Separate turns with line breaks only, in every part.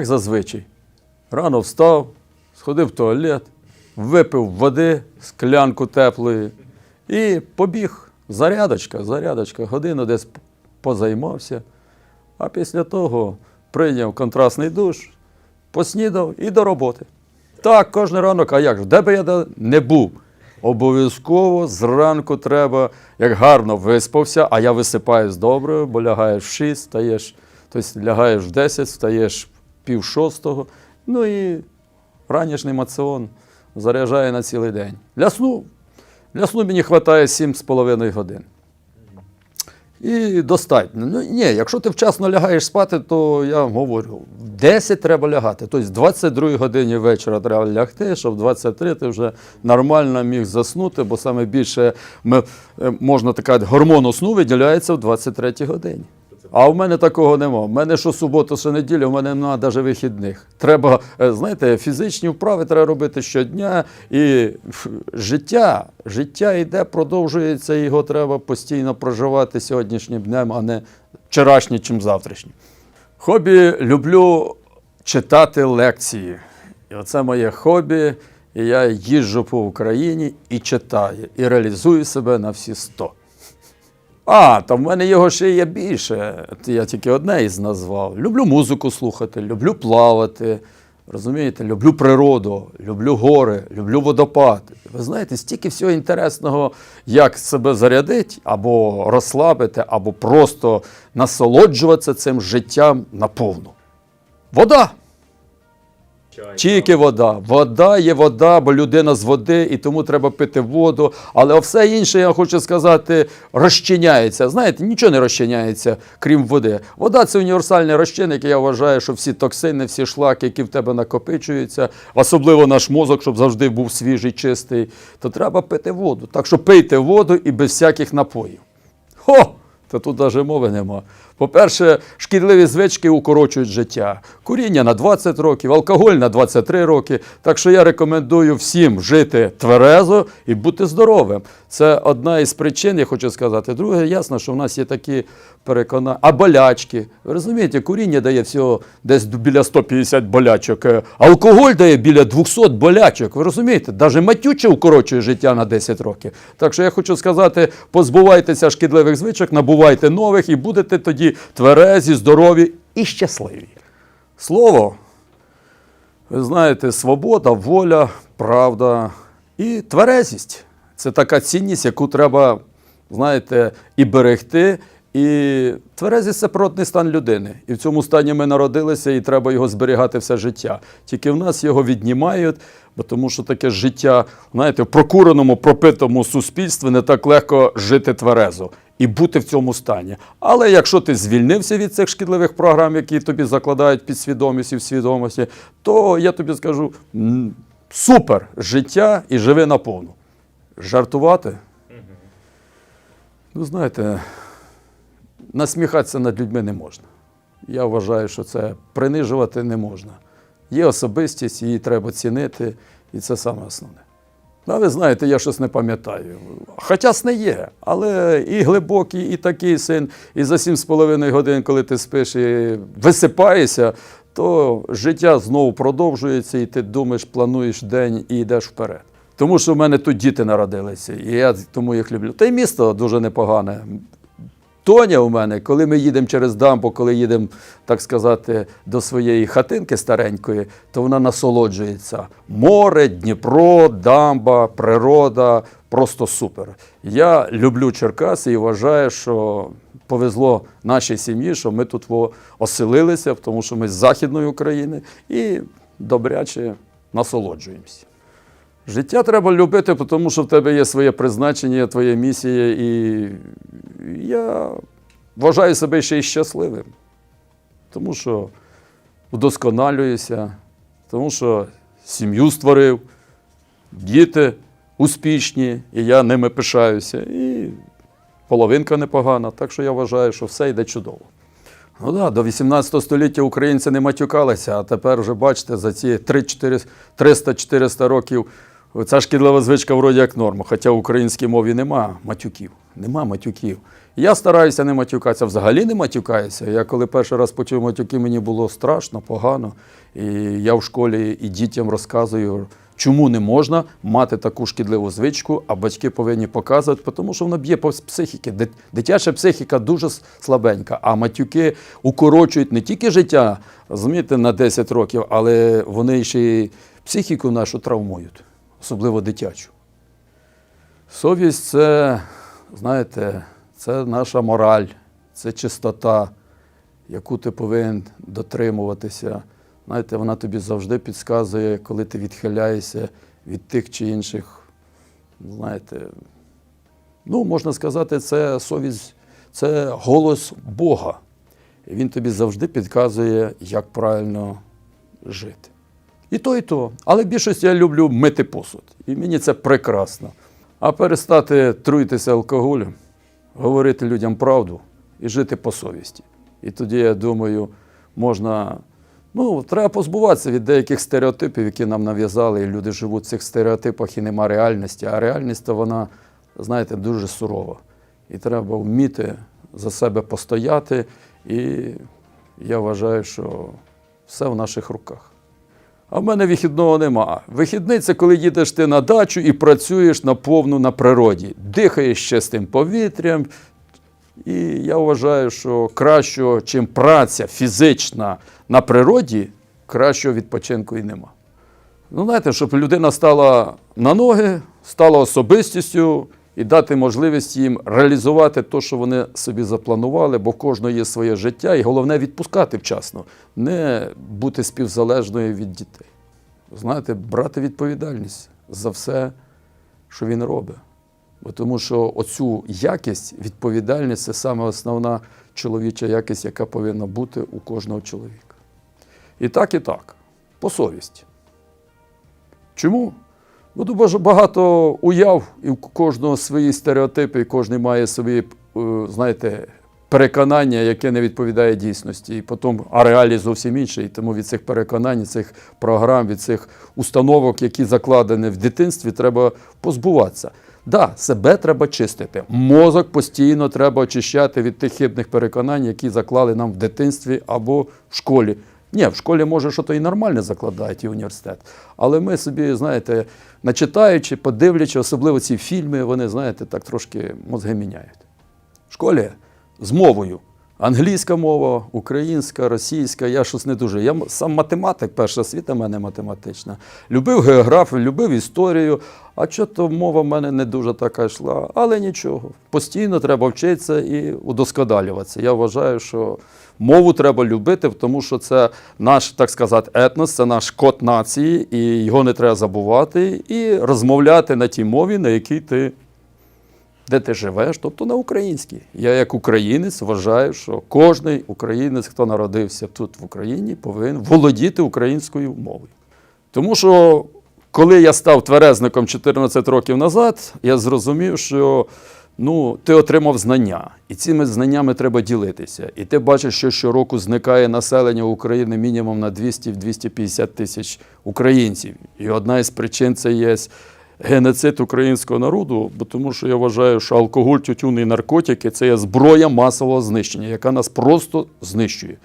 Як зазвичай. Рано встав, сходив в туалет, випив води, склянку теплої і побіг. Зарядочка, зарядочка, годину десь позаймався. А після того прийняв контрастний душ, поснідав і до роботи. Так, кожен ранок, а як ж, де би я не був? Обов'язково зранку треба, як гарно виспався, а я висипаюсь добре, бо лягаєш в 6, стаєш, тобто лягаєш в 10, встаєш в пів шостого. Ну і ранішній маціон заряджає на цілий день. Для сну, для сну мені вистачає 7,5 годин. І достатньо. Ну, ні, якщо ти вчасно лягаєш спати, то я вам говорю, в 10 треба лягати. Тобто в 22 годині вечора треба лягти, щоб в 23 ти вже нормально міг заснути, бо саме більше ми, е, можна сказати, гормону сну виділяється в 23 годині. А в мене такого нема. В мене що суботу, що неділя, в мене немає навіть вихідних. Треба, е, знаєте, фізичні вправи треба робити щодня. І життя, життя йде, продовжується, його треба постійно проживати сьогоднішнім днем, а не вчорашнім чим завтрашнім. Хобі люблю читати лекції. І оце моє хобі. І я їжджу по Україні і читаю, і реалізую себе на всі 100. А, то в мене його ще є більше. Я тільки одне із назвав. Люблю музику слухати, люблю плавати. Розумієте, люблю природу, люблю гори, люблю водопад. Ви знаєте, стільки всього інтересного, як себе зарядити, або розслабити, або просто насолоджуватися цим життям наповну. Вода. Тільки вода. Вода є вода, бо людина з води, і тому треба пити воду. Але все інше, я хочу сказати, розчиняється. Знаєте, нічого не розчиняється, крім води. Вода це універсальний розчинник, і я вважаю, що всі токсини, всі шлаки, які в тебе накопичуються, особливо наш мозок, щоб завжди був свіжий, чистий, то треба пити воду. Так що пийте воду і без всяких напоїв. Хо! Та тут навіть мови нема. По-перше, шкідливі звички укорочують життя. Куріння на 20 років, алкоголь на 23 роки. Так що я рекомендую всім жити тверезо і бути здоровим. Це одна із причин, я хочу сказати. Друге, ясно, що в нас є такі переконання. А болячки. Ви розумієте, куріння дає всього десь біля 150 болячок. Е, Алкоголь дає біля 200 болячок. Ви розумієте? Навіть матюче укорочує життя на 10 років. Так що я хочу сказати, позбувайтеся шкідливих звичок, набувайте нових і будете тоді тверезі, здорові і щасливі. Слово, ви знаєте, свобода, воля, правда і тверезість. Це така цінність, яку треба, знаєте, і берегти. І тверезість це природний стан людини. І в цьому стані ми народилися, і треба його зберігати все життя. Тільки в нас його віднімають, бо тому що таке життя, знаєте, в прокуреному, пропитому суспільстві не так легко жити тверезо і бути в цьому стані. Але якщо ти звільнився від цих шкідливих програм, які тобі закладають під свідомість і в свідомості, то я тобі скажу супер життя і живи наповну. Жартувати? Ну, знаєте, насміхатися над людьми не можна. Я вважаю, що це принижувати не можна. Є особистість, її треба цінити, і це саме основне. Ну, ви знаєте, я щось не пам'ятаю. Хоча сни є, але і глибокий, і такий син, і за 7,5 годин, коли ти спиш і висипаєшся, то життя знову продовжується, і ти думаєш, плануєш день і йдеш вперед. Тому що в мене тут діти народилися, і я тому їх люблю. Та й місто дуже непогане. Тоня у мене, коли ми їдемо через дамбу, коли їдемо, так сказати, до своєї хатинки старенької, то вона насолоджується. Море, Дніпро, дамба, природа просто супер. Я люблю Черкаси і вважаю, що повезло нашій сім'ї, що ми тут оселилися, тому що ми з Західної України і добряче насолоджуємося. Життя треба любити, тому що в тебе є своє призначення, твоя місія, і я вважаю себе ще й щасливим, тому що вдосконалююся, тому що сім'ю створив, діти успішні, і я ними пишаюся. І половинка непогана, так що я вважаю, що все йде чудово. Ну да, до 18 століття українці не матюкалися, а тепер вже бачите, за ці 300-400 років ця шкідлива звичка вроді як норма, хоча в українській мові нема матюків. нема матюків. Я стараюся не матюкатися, взагалі не матюкаюся. Я коли перший раз почув матюки, мені було страшно, погано. І я в школі і дітям розказую, чому не можна мати таку шкідливу звичку, а батьки повинні показувати, тому що воно б'є по психіки. Дитяча психіка дуже слабенька, а матюки укорочують не тільки життя, розумієте, на 10 років, але вони ще й психіку нашу травмують, особливо дитячу. Совість це, знаєте, це наша мораль, це чистота, яку ти повинен дотримуватися. Знаєте, вона тобі завжди підказує, коли ти відхиляєшся від тих чи інших, знаєте, ну, можна сказати, це совість, це голос Бога. І він тобі завжди підказує, як правильно жити. І то, і то. Але в більшості я люблю мити посуд. І мені це прекрасно. А перестати труїтися алкоголем, говорити людям правду і жити по совісті. І тоді, я думаю, можна. Ну, треба позбуватися від деяких стереотипів, які нам нав'язали, і люди живуть в цих стереотипах і нема реальності. А реальність то вона, знаєте, дуже сурова. І треба вміти за себе постояти. І я вважаю, що все в наших руках. А в мене вихідного нема. Вихідний це коли їдеш ти на дачу і працюєш наповну на природі, дихаєш чистим повітрям. І я вважаю, що кращого, чим праця фізична на природі, кращого відпочинку і нема. Ну, знаєте, щоб людина стала на ноги, стала особистістю і дати можливість їм реалізувати те, що вони собі запланували, бо кожного є своє життя, і головне відпускати вчасно, не бути співзалежною від дітей. Знаєте, брати відповідальність за все, що він робить. Тому що оцю якість, відповідальність це саме основна чоловіча якість, яка повинна бути у кожного чоловіка. І так, і так, по совісті. Чому? Бо дуже багато уяв, і у кожного свої стереотипи, і кожен має свої, е, знаєте, переконання, яке не відповідає дійсності. І потім, а реалії зовсім інші. І тому від цих переконань, цих програм, від цих установок, які закладені в дитинстві, треба позбуватися. Да, себе треба чистити. Мозок постійно треба очищати від тих хибних переконань, які заклали нам в дитинстві або в школі. Ні, в школі може що то і нормальне закладають і університет. Але ми собі, знаєте, начитаючи, подивлячи, особливо ці фільми, вони, знаєте, так трошки мозги міняють. В школі з мовою. Англійська мова, українська, російська, я щось не дуже. Я сам математик, перша освіта в мене математична. Любив географію, любив історію, а що то мова в мене не дуже така йшла. Але нічого. Постійно треба вчитися і удосконалюватися. Я вважаю, що мову треба любити, тому що це наш, так сказати, етнос, це наш код нації, і його не треба забувати, і розмовляти на тій мові, на якій ти де ти живеш, тобто на українській. Я як українець вважаю, що кожен українець, хто народився тут в Україні, повинен володіти українською мовою. Тому що коли я став тверезником 14 років назад, я зрозумів, що ну, ти отримав знання, і цими знаннями треба ділитися. І ти бачиш, що щороку зникає населення України мінімум на 200-250 тисяч українців. І одна із причин це є геноцид українського народу, бо тому що я вважаю, що алкоголь, тютюн і наркотики це є зброя масового знищення, яка нас просто знищує.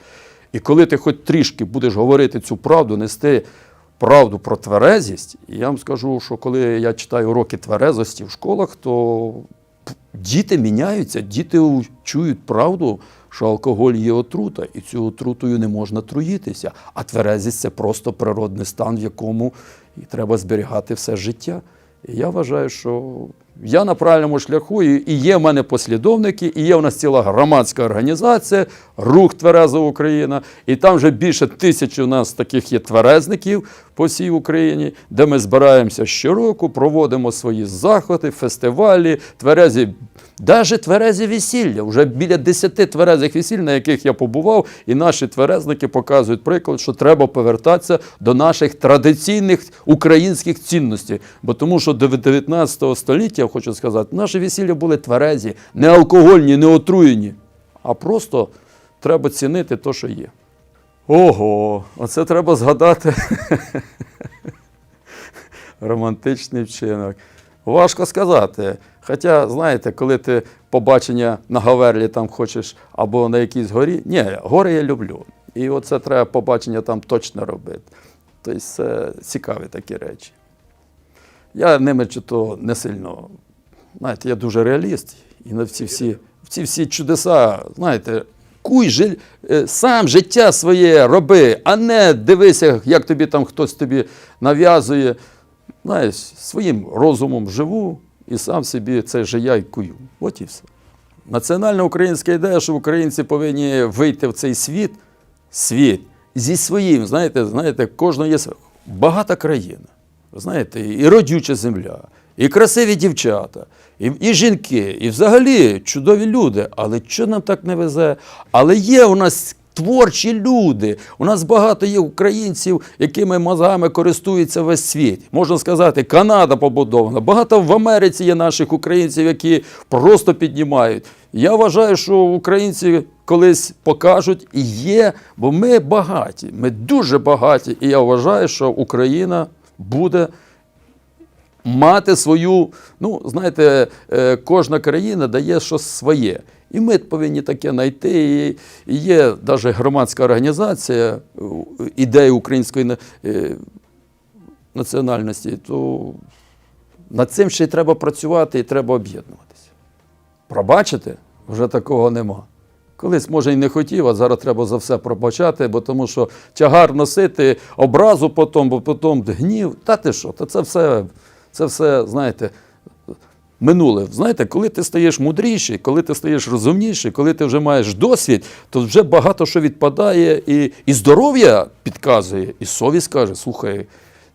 І коли ти хоч трішки будеш говорити цю правду, нести правду про тверезість, я вам скажу, що коли я читаю уроки тверезості в школах, то діти міняються, діти чують правду, що алкоголь є отрута, і цю отрутою не можна труїтися. А тверезість це просто природний стан, в якому і треба зберігати все життя. Я вважаю, що я на правильному шляху, і є в мене послідовники, і є в нас ціла громадська організація, рух Твереза Україна. І там вже більше тисячі у нас таких є тверезників по всій Україні, де ми збираємося щороку, проводимо свої заходи, фестивалі, тверезі. Навіть тверезі весілля, вже біля 10 тверезих весіль, на яких я побував, і наші тверезники показують приклад, що треба повертатися до наших традиційних українських цінностей. Бо тому, що до 19 століття, я хочу сказати, наші весілля були тверезі, не алкогольні, не отруєні, а просто треба цінити те, що є. Ого, оце треба згадати романтичний вчинок. Важко сказати. Хоча, знаєте, коли ти побачення на Гаверлі там хочеш або на якійсь горі. Ні, гори я люблю. І оце треба побачення там точно робити. Тобто це цікаві такі речі. Я ними чи то не сильно. Знаєте, я дуже реаліст, і на всі, в ці всі чудеса, знаєте, куй е, сам життя своє роби, а не дивися, як тобі там хтось тобі нав'язує. Знаєш, своїм розумом живу і сам собі це життя й кую. От і все. Національна українська ідея, що українці повинні вийти в цей світ, світ зі своїм, знаєте, знаєте, кожного є багата країна. Знаєте, і родюча земля, і красиві дівчата, і, і жінки, і взагалі чудові люди. Але що нам так не везе? Але є у нас творчі люди. У нас багато є українців, якими мозгами користується весь світ. Можна сказати, Канада побудована. Багато в Америці є наших українців, які просто піднімають. Я вважаю, що українці колись покажуть і є, бо ми багаті, ми дуже багаті. І я вважаю, що Україна буде мати свою, ну, знаєте, е, кожна країна дає щось своє. І ми повинні таке знайти. І є навіть громадська організація е, ідеї української е, національності, то над цим ще й треба працювати і треба об'єднуватися. Пробачити вже такого нема. Колись, може, і не хотів, а зараз треба за все пробачати, бо тому що тягар носити, образу потім, бо потім гнів. Та ти що? Та це все, це все, знаєте, минуле. Знаєте, коли ти стаєш мудріший, коли ти стаєш розумніший, коли ти вже маєш досвід, то вже багато що відпадає, і, і здоров'я підказує, і совість каже, слухай.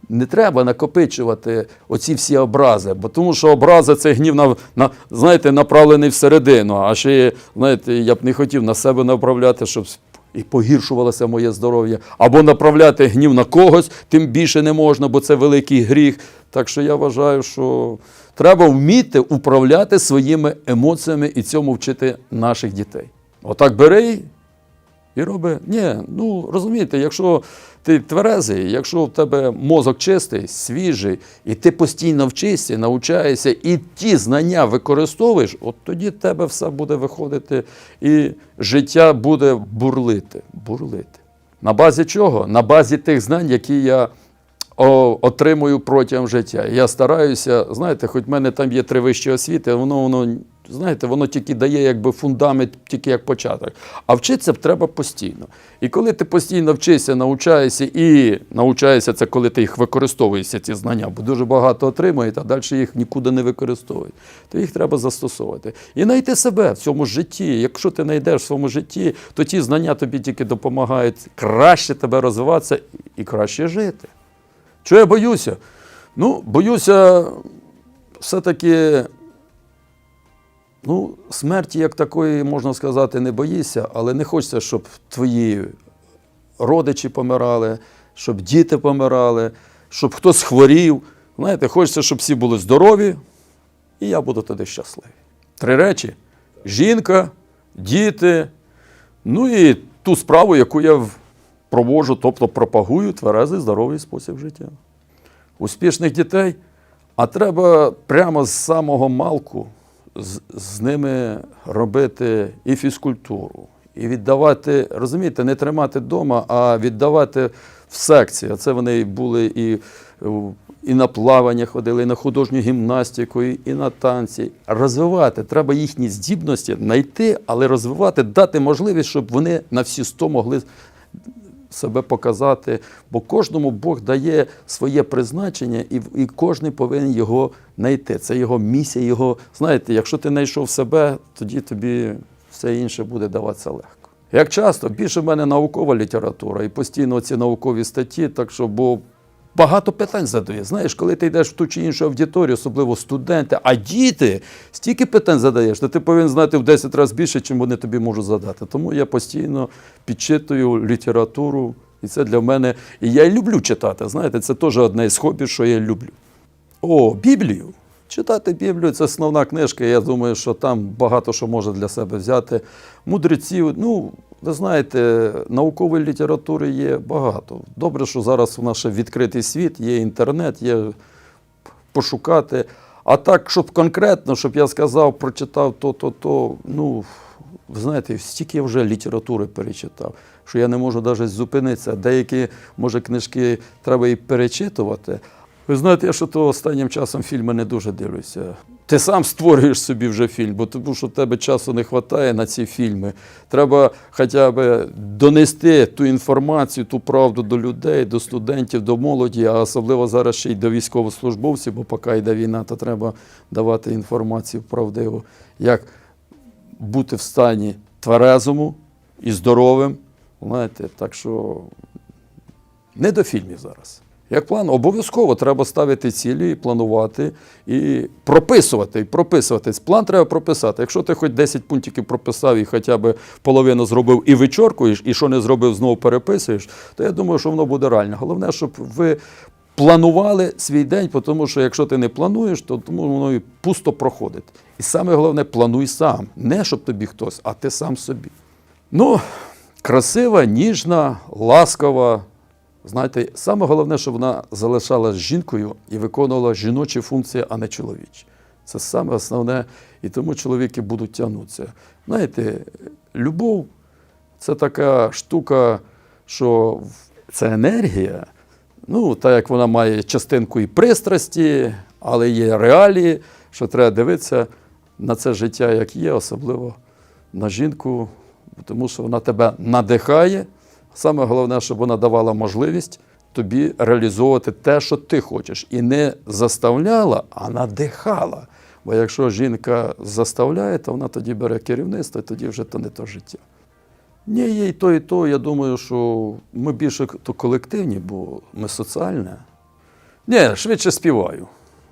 Не треба накопичувати оці всі образи, бо тому що образи це гнів на, на знаєте, направлений всередину. А ще, знаєте, я б не хотів на себе направляти, щоб і погіршувалося моє здоров'я. Або направляти гнів на когось, тим більше не можна, бо це великий гріх. Так що я вважаю, що треба вміти управляти своїми емоціями і цьому вчити наших дітей. Отак бери і робить, Ні, ну розумієте, якщо ти тверезий, якщо в тебе мозок чистий, свіжий, і ти постійно вчишся, навчаєшся, і ті знання використовуєш, от тоді в тебе все буде виходити, і життя буде бурлити. бурлити. На базі чого? На базі тих знань, які я отримую протягом життя. Я стараюся, знаєте, хоч в мене там є три вищі освіти, воно, воно, знаєте, воно тільки дає якби фундамент, тільки як початок. А вчитися треба постійно. І коли ти постійно вчишся, навчаєшся і навчаєшся, це коли ти їх використовуєшся, ці знання, бо дуже багато отримують, а далі їх нікуди не використовують. То їх треба застосовувати. І знайти себе в цьому житті. Якщо ти знайдеш в своєму житті, то ті знання тобі тільки допомагають краще тебе розвиватися і краще жити. Чого я боюся? Ну, боюся все-таки, ну, смерті як такої, можна сказати, не боїшся, але не хочеться, щоб твої родичі помирали, щоб діти помирали, щоб хтось хворів. Знаєте, хочеться, щоб всі були здорові, і я буду тоді щасливий. Три речі: жінка, діти, ну і ту справу, яку я проводжу, тобто пропагую тверезий здоровий спосіб життя. Успішних дітей, а треба прямо з самого малку з, з ними робити і фізкультуру, і віддавати, розумієте, не тримати вдома, а віддавати в секції. А це вони були і, і на плавання ходили, і на художню гімнастику, і, на танці. Розвивати, треба їхні здібності знайти, але розвивати, дати можливість, щоб вони на всі сто могли себе показати, бо кожному Бог дає своє призначення, і, і кожен повинен його знайти. Це його місія, його. Знаєте, якщо ти знайшов себе, тоді тобі все інше буде даватися легко. Як часто, більше в мене наукова література і постійно ці наукові статті, так що, бо багато питань задає. Знаєш, коли ти йдеш в ту чи іншу аудиторію, особливо студенти, а діти, стільки питань задаєш, то ти повинен знати в 10 разів більше, чим вони тобі можуть задати. Тому я постійно підчитую літературу, і це для мене. І я люблю читати. Знаєте, це теж одне із хобі, що я люблю. О, Біблію. Читати Біблію це основна книжка. Я думаю, що там багато що може для себе взяти. Мудреців, ну, ви знаєте, наукової літератури є багато. Добре, що зараз у нас ще відкритий світ, є інтернет, є пошукати. А так, щоб конкретно, щоб я сказав, прочитав то, то, то, ну, ви знаєте, стільки я вже літератури перечитав, що я не можу навіть зупинитися. Деякі, може, книжки треба і перечитувати. Ви знаєте, я що то останнім часом фільми не дуже дивлюся. Ти сам створюєш собі вже фільм, бо тому що тебе часу не вистачає на ці фільми. Треба хоча б донести ту інформацію, ту правду до людей, до студентів, до молоді, а особливо зараз ще й до військовослужбовців, бо поки йде війна, то треба давати інформацію правдиву, як бути в стані тверезому і здоровим. Знаєте, так що не до фільмів зараз. Як план, обов'язково треба ставити цілі, і планувати і прописувати. І прописувати. План треба прописати. Якщо ти хоч 10 пунктиків прописав і хоча б половину зробив і вичоркуєш, і що не зробив, знову переписуєш, то я думаю, що воно буде реально. Головне, щоб ви планували свій день, тому що якщо ти не плануєш, то тому воно і пусто проходить. І саме головне, плануй сам. Не щоб тобі хтось, а ти сам собі. Ну, красива, ніжна, ласкава. Знаєте, саме головне, щоб вона залишалась жінкою і виконувала жіночі функції, а не чоловічі. Це саме основне, і тому чоловіки будуть тягнутися. Знаєте, любов це така штука, що це енергія. Ну, так як вона має частинку і пристрасті, але є реалії, що треба дивитися на це життя, як є, особливо на жінку, тому що вона тебе надихає. Саме головне, щоб вона давала можливість тобі реалізовувати те, що ти хочеш, і не заставляла, а надихала. Бо якщо жінка заставляє, то вона тоді бере керівництво, і тоді вже то не то життя. Ні, є і то, і то. Я думаю, що ми більше то колективні, бо ми соціальне. Ні, швидше співаю.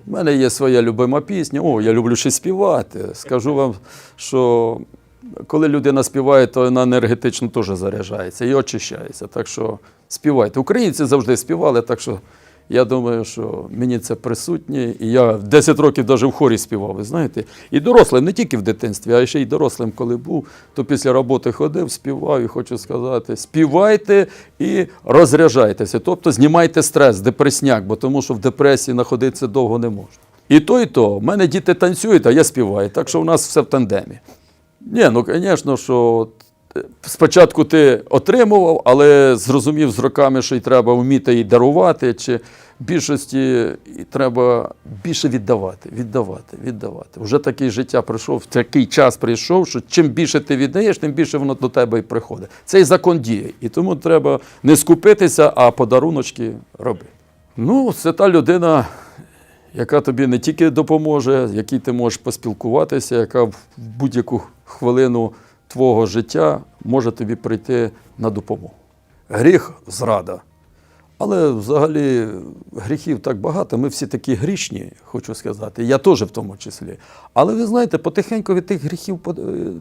У мене є своя любима пісня. О, я люблю ще співати. Скажу вам, що коли людина співає, то вона енергетично теж заряджається і очищається. Так що співайте. Українці завжди співали, так що я думаю, що мені це присутнє. І я 10 років навіть в хорі співав, ви знаєте. І дорослим, не тільки в дитинстві, а ще й дорослим, коли був, то після роботи ходив, співав і хочу сказати: співайте і розряджайтеся. Тобто знімайте стрес, депресняк, бо тому що в депресії знаходитися довго не можна. І то, і то. У мене діти танцюють, а я співаю. Так що у нас все в тандемі. Ні, ну звісно, що е, спочатку ти отримував, але зрозумів з роками, що й треба вміти і дарувати, чи більшості і треба більше віддавати, віддавати, віддавати. Вже такий життя прийшов, такий час прийшов, що чим більше ти віддаєш, тим більше воно до тебе і приходить. Цей закон діє. І тому треба не скупитися, а подаруночки робити. Ну, це та людина, яка тобі не тільки допоможе, якій ти можеш поспілкуватися, яка в будь-яку хвилину твого життя може тобі прийти на допомогу. Гріх зрада. Але взагалі гріхів так багато. Ми всі такі грішні, хочу сказати. Я теж в тому числі. Але ви знаєте, потихеньку від тих гріхів е,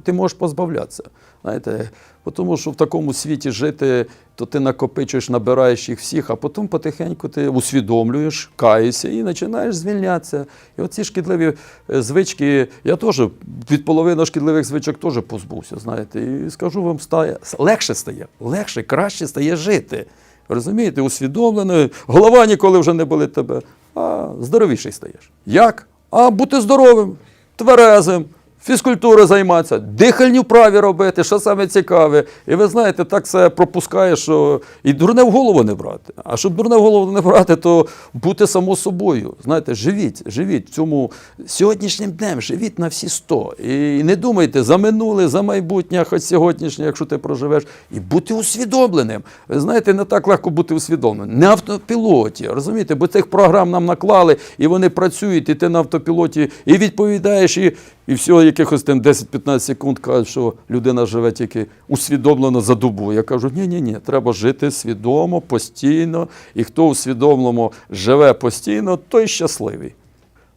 ти можеш позбавлятися. Знаєте, тому що в такому світі жити, то ти накопичуєш, набираєш їх всіх, а потім потихеньку ти усвідомлюєш, каєшся і починаєш звільнятися. І оці шкідливі е, звички, я теж від половини шкідливих звичок теж позбувся. Знаєте, і скажу вам, стає легше стає, легше, краще стає жити. Розумієте, усвідомленою, голова ніколи вже не болить тебе, а здоровіший стаєш. Як? А бути здоровим, тверезим, фізкультурою займатися, дихальні вправі робити, що саме цікаве. І ви знаєте, так це пропускає, що і дурне в голову не брати. А щоб дурне в голову не брати, то бути само собою. Знаєте, живіть, живіть цьому сьогоднішнім днем, живіть на всі сто. І не думайте за минуле, за майбутнє, хоч сьогоднішнє, якщо ти проживеш, і бути усвідомленим. Ви знаєте, не так легко бути усвідомленим. Не автопілоті, розумієте, бо цих програм нам наклали, і вони працюють, і ти на автопілоті і відповідаєш, і, і всього якихось там 10-15 секунд кажуть, що людина живе тільки усвідомлено за добу. Я кажу, ні, ні, ні, треба жити свідомо, постійно, і хто усвідомлено живе постійно, той щасливий.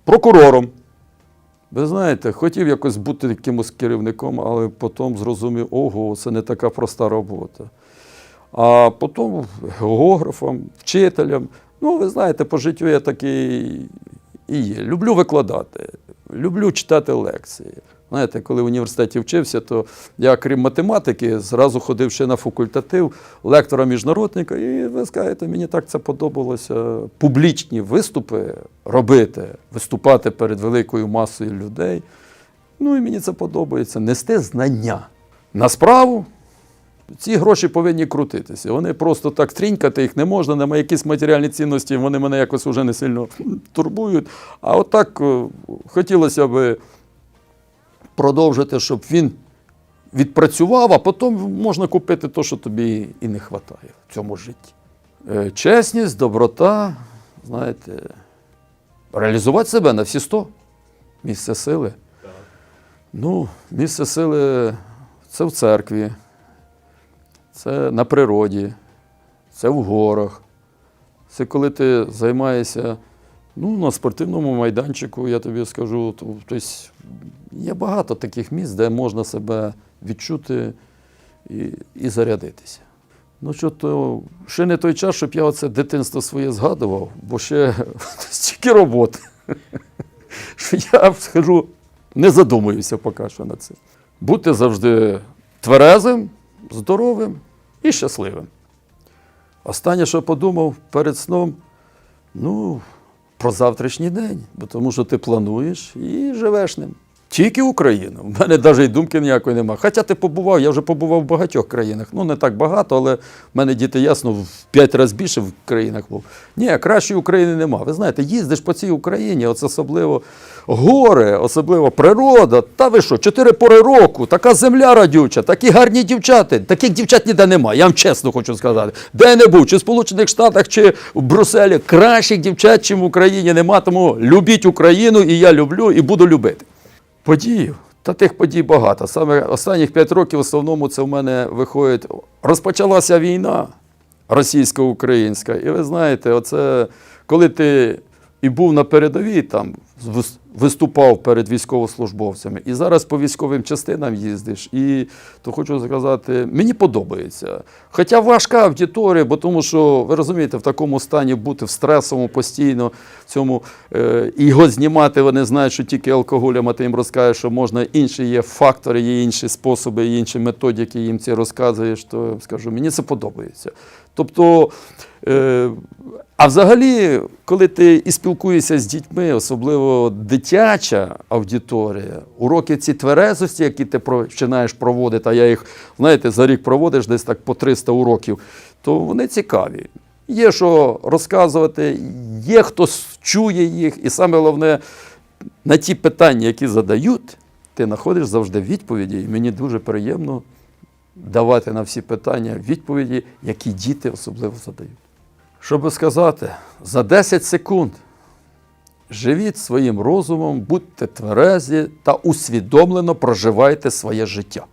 Прокурором. Ви знаєте, хотів якось бути якимось керівником, але потім зрозумів, ого, це не така проста робота. А потім географом, вчителем. Ну, ви знаєте, по життю я такий і є. Люблю викладати, люблю читати лекції. Знаєте, коли в університеті вчився, то я, крім математики, зразу ходив ще на факультатив лектора міжнародника, і ви скажете, мені так це подобалося. Публічні виступи робити, виступати перед великою масою людей. Ну і мені це подобається. Нести знання на справу. Ці гроші повинні крутитися. Вони просто так трінькати їх не можна, немає якісь матеріальні цінності, вони мене якось вже не сильно турбують. А от так е, хотілося б продовжити, щоб він відпрацював, а потім можна купити те, що тобі і не вистачає в цьому житті. Е, Чесність, доброта, знаєте, реалізувати себе на всі сто. Місце сили. Ну, місце сили це в церкві, це на природі, це в горах. Це коли ти займаєшся ну, на спортивному майданчику, я тобі скажу. Тобто є багато таких місць, де можна себе відчути і, і зарядитися. Ну, що то ще не той час, щоб я оце дитинство своє згадував, бо ще стільки роботи. Що я скажу, не задумуюся поки що над цим. Бути завжди тверезим, здоровим і щасливим. Останнє, що подумав перед сном, ну, про завтрашній день, бо тому що ти плануєш і живеш ним. Тільки Україна. У мене навіть думки ніякої немає. Хоча ти побував, я вже побував в багатьох країнах. Ну, не так багато, але в мене діти ясно в п'ять разів більше в країнах був. Ні, кращої України нема. Ви знаєте, їздиш по цій Україні, оце особливо гори, особливо природа. Та ви що, чотири пори року, така земля радюча, такі гарні дівчата. Таких дівчат ніде немає. Я вам чесно хочу сказати. Де не був, чи в Сполучених Штатах, чи в Брюсселі, кращих дівчат, чим в Україні нема. Тому любіть Україну, і я люблю, і буду любити. Подій, та тих подій багато. Саме останніх п'ять років в основному це в мене виходить. Розпочалася війна російсько-українська. І ви знаєте, оце коли ти і був на передовій, там виступав перед військовослужбовцями, і зараз по військовим частинам їздиш. І то хочу сказати, мені подобається. Хоча важка аудиторія, бо тому що ви розумієте, в такому стані бути в стресовому постійно в цьому е, його знімати. Вони знають, що тільки алкоголем, а ти їм розкажеш, що можна інші є фактори, є інші способи, є інші методики, їм ці розказуєш, то скажу, мені це подобається. Тобто, е, а взагалі, коли ти і спілкуєшся з дітьми, особливо дитяча аудиторія, уроки ці тверезості, які ти починаєш проводити, а я їх, знаєте, за рік проводиш десь так по 300 уроків, то вони цікаві. Є що розказувати, є хто чує їх, і саме головне, на ті питання, які задають, ти знаходиш завжди відповіді, і мені дуже приємно давати на всі питання відповіді, які діти особливо задають. Щоб сказати, за 10 секунд живіть своїм розумом, будьте тверезі та усвідомлено проживайте своє життя.